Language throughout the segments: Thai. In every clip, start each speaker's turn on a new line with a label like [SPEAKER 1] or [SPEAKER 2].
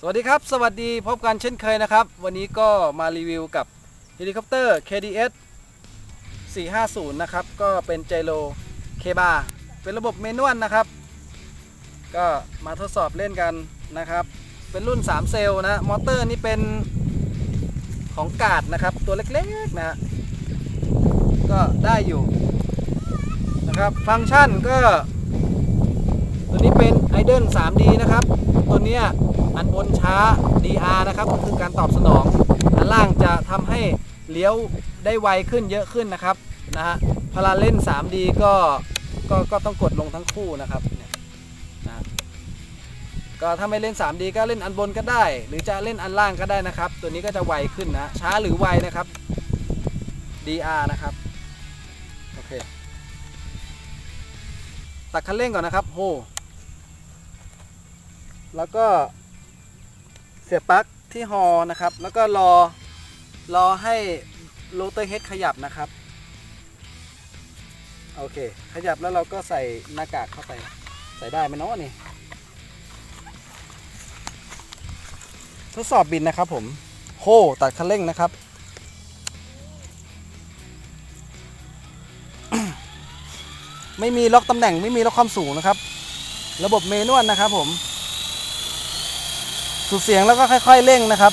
[SPEAKER 1] สวัสดีครับ สวัสดีพบกันเช่นเคยนะครับ วันนี้ก็มารีวิวกับเฮลิคอปเตอร์ KDS 450 นะครับ ก็เป็นไจโรเคบาเป็นระบบเมนวลนะครับ ก็มาทดสอบเล่นกันนะครับ เป็นรุ่น 3 เซลล์นะ มอเตอร์นี่เป็นของกาดนะครับ ตัวเล็กๆนะ ก็ได้อยู่นะครับ ฟังก์ชันก็ ตัวนี้เป็น i d e 3D นะครับ ตัวเนี้ย อันบนช้า DR นะครับก็คือการตอบสนอง อันล่างจะทำให้เลี้ยวได้ไวขึ้นเยอะขึ้นนะครับนะฮะพอเราเล่น 3D ก็ก็ก็ต้องกดลงทั้งคู่นะครับเนี่ยนะก็ถ้าไม่เล่น 3D ก็เล่นอันบนก็ได้ หรือจะเล่นอันล่างก็ได้นะครับ ตัวนี้ก็จะไวขึ้นนะช้าหรือไวนะครับ DR นะครับโอเคตัดคันเร่งก่อนนะครับโหแล้วก็ เสียบปลั๊กที่ฮอนะครับ แล้วก็รอรอให้โรเตอร์เฮดขยับนะครับ โอเค ขยับแล้วเราก็ใส่หน้ากากเข้าไป ใส่ได้ไหมเนาะนี่ ทดสอบบินนะครับผมโหตัดคันเร่งนะครับ ไม่มีล็อกตำแหน่งไม่มีล็อกความสูงนะครับ ระบบเมนวลนะครับผม สุดเสียงแล้วก็ค่อยๆเร่งนะครับ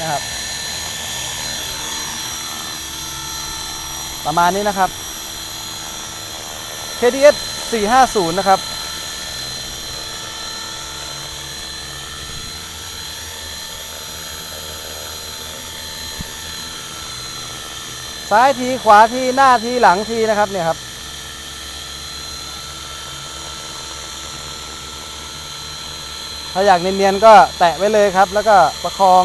[SPEAKER 1] นะครับ ประมาณนี้นะครับ KDS 450 นะครับ ซ้ายทีขวาทีหน้าทีหลังทีนะครับเนี่ยครับ ถ้าอยากเนียนๆก็แตะไว้เลยครับ แล้วก็ประคอง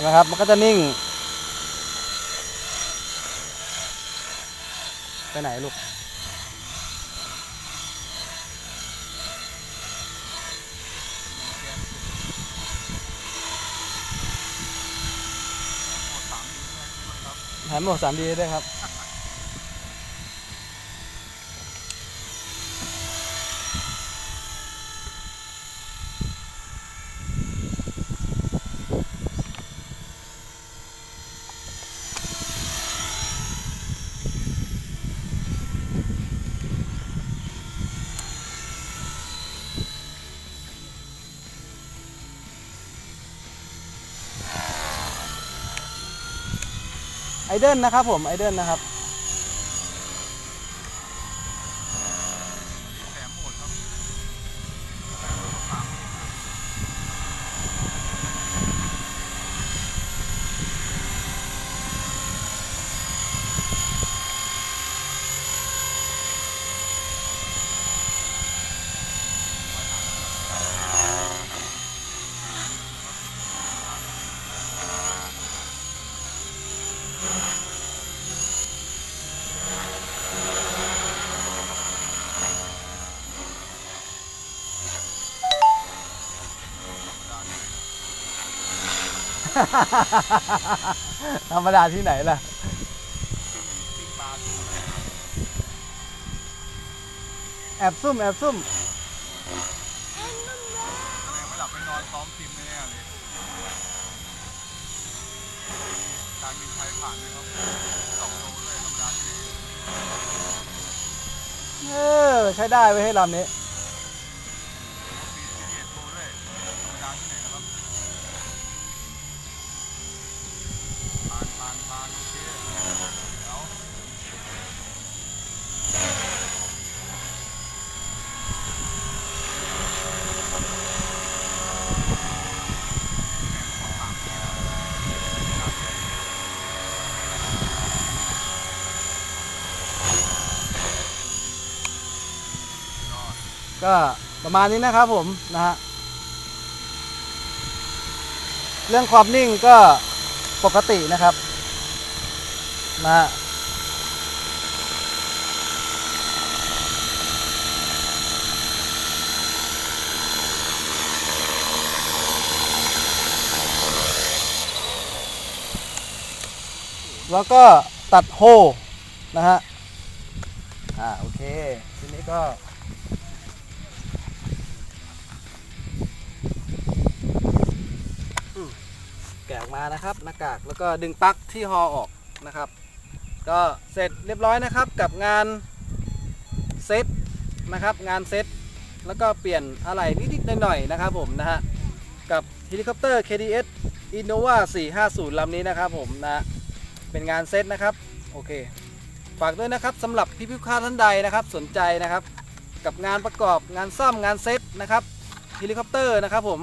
[SPEAKER 1] นะครับ มันก็จะนิ่ง ไปไหนลูกหันโหมด 3D ด้วยครับ ไอเดิลนะครับผมไอเดิลนะครับ
[SPEAKER 2] ธรรมดาที่ไหน
[SPEAKER 1] ธรรมดาที่ไหนล่ะแอบซุ่มแอบซุ่ม
[SPEAKER 2] แสดงไม่หลับไม่นอนซ้อมทีมแน่ๆเลยการบินไทยผ่านไหมครับสองโลเลยธรรมดาที่ไหน
[SPEAKER 1] เออใช้ได้ไว้ให้ลำนี้
[SPEAKER 2] ปีสี่เอ็ดโลด้วยธรรมดาที่ไหนนะครับผ่านผ่านผ่านโอเคแล้ว
[SPEAKER 1] ก็ประมาณนี้นะครับผมนะฮะเรื่องความนิ่งก็ปกตินะครับนะฮะแล้วก็ตัดโฮนะฮะ อ่า โอเค ทีนี้ก็อืมแกะออก มานะครับ หน้ากากแล้วก็ดึงปลั๊กที่ฮอออกนะครับ ก็เสร็จเรียบร้อยนะครับกับงานเซตนะครับ งานเซตแล้วก็เปลี่ยนอะไรนิดๆหน่อยๆนะครับผมนะฮะกับเฮลิคอปเตอร์ KDS Innova 450ลำนี้นะครับผมนะเป็นงานเซตนะครับโอเคฝากด้วยนะครับสำหรับพี่พิค้าท่านใดนะครับ สนใจนะครับ กับงานประกอบงานซ่อมงานเซตนะครับเฮลิคอปเตอร์นะครับผม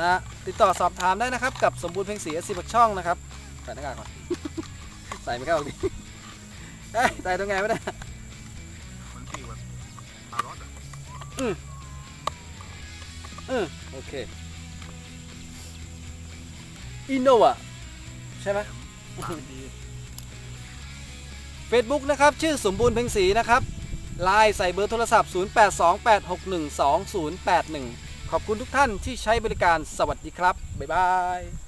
[SPEAKER 1] นะติดต่อสอบถามได้นะครับ กับสมบูรณ์เพ็งศรีสิบช่องนะครับใส่หน้ากากก่อน ใส่ไม่เข้าดิเอ้ยใส่ตรงไงไม่ได้
[SPEAKER 2] มันฟีลแบบอารถอะ
[SPEAKER 1] อืมโอเคอินโนวะใช่ไหม
[SPEAKER 2] ปากดี
[SPEAKER 1] Facebook นะครับ ชื่อสมบูรณ์เพ็งศรีนะครับไลน์ใส่เบอร์โทรศัพท์ 0828612081 ขอบคุณทุกท่านที่ใช้บริการสวัสดีครับ บ๊ายบาย